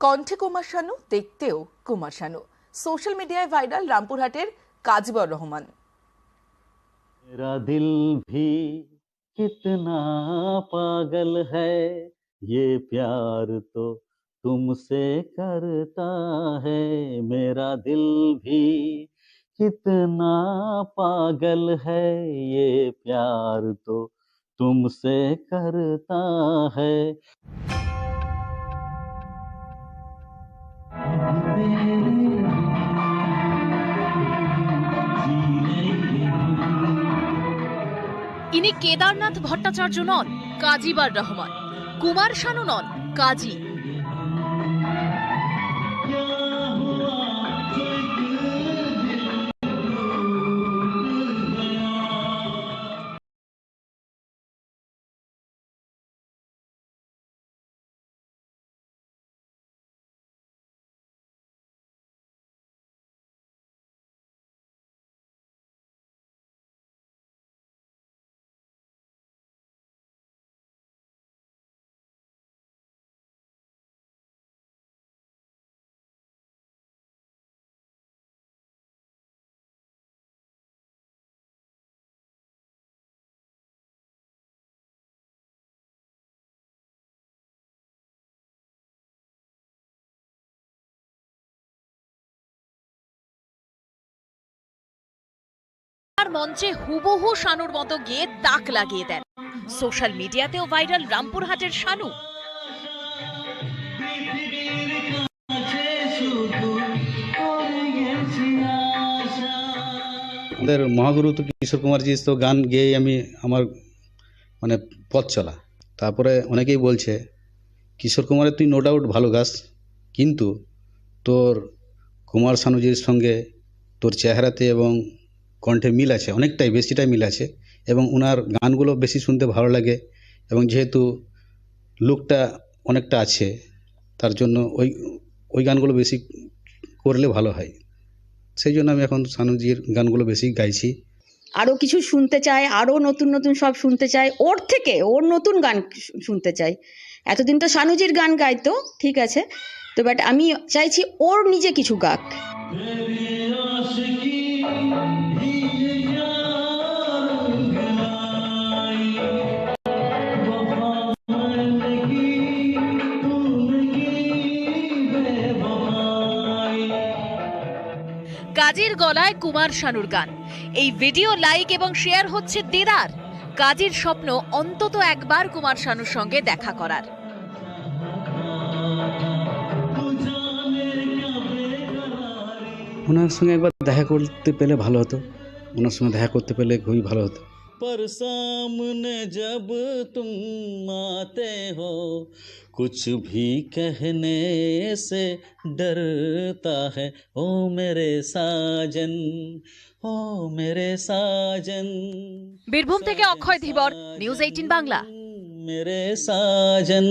কণ্ঠে কুমার শানু দেখতেও কুমার শানু সোশ্যাল মিডিয়ায় ভাইরাল রামপুরহাটের কাজীবর রহমান मेरा दिल भी कितना पागल है ये प्यार तो तुमसे करता है मेरा दिल भी कितना पागल है ये प्यार तो तुमसे करता है ইনি কেদারনাথ ভট্টাচার্য নন কাজী বার রহমান। কুমার শানু নন কাজী। আর মঞ্চে হুবহু শানুর মতো গিয়ে তাক লাগিয়ে দেন। সোশ্যাল মিডিয়াতেও ভাইরাল রামপুরহাটের শানু। আমাদের মহাগুরু তো কিশোর কুমারজি, তো গান গেয়ে আমি আমার মানে পথ চলা। তারপরে অনেকেই বলছে, কিশোর কুমারের তুই নো ডাউট ভালো গাস, কিন্তু তোর কুমার শানুজির সঙ্গে তোর চেহারাতে এবং কণ্ঠে মিল আছে অনেকটাই বেশিটাই মিল আছে এবং ওনার গানগুলো বেশি শুনতে ভালো লাগে এবং যেহেতু লুকটা অনেকটা আছে তার জন্য ওই ওই গানগুলো বেশি করলে ভালো হয়। সেই জন্য আমি এখন সানুজির গানগুলো বেশি গাইছি। আরও কিছু শুনতে চাই আরও নতুন নতুন সব শুনতে চাই ওর থেকে ওর নতুন গান শুনতে চাই। এতদিন তো সানুজির গান গাইতো ঠিক আছে তো বাট আমি চাইছি ওর নিজে কিছু গাক। কাজীর গলায় কুমার শানুর গান। এই ভিডিও লাইক এবং শেয়ার হচ্ছে দেদার। কাজীর স্বপ্ন অন্তত একবার কুমার শানুর সঙ্গে দেখা করার। ওনার সঙ্গে একবার দেখা করতে পেলে ভালো হতো। ওনার সঙ্গে দেখা করতে পেলে খুবই ভালো হতো। पर सामने जब तुम आते हो कुछ भी कहने से डरता है ओ मेरे साजन ओ मेरे साजन বীরভূম থেকে অক্ষয় ধীবর নিউজ এইটিন বাংলা मेरे साजन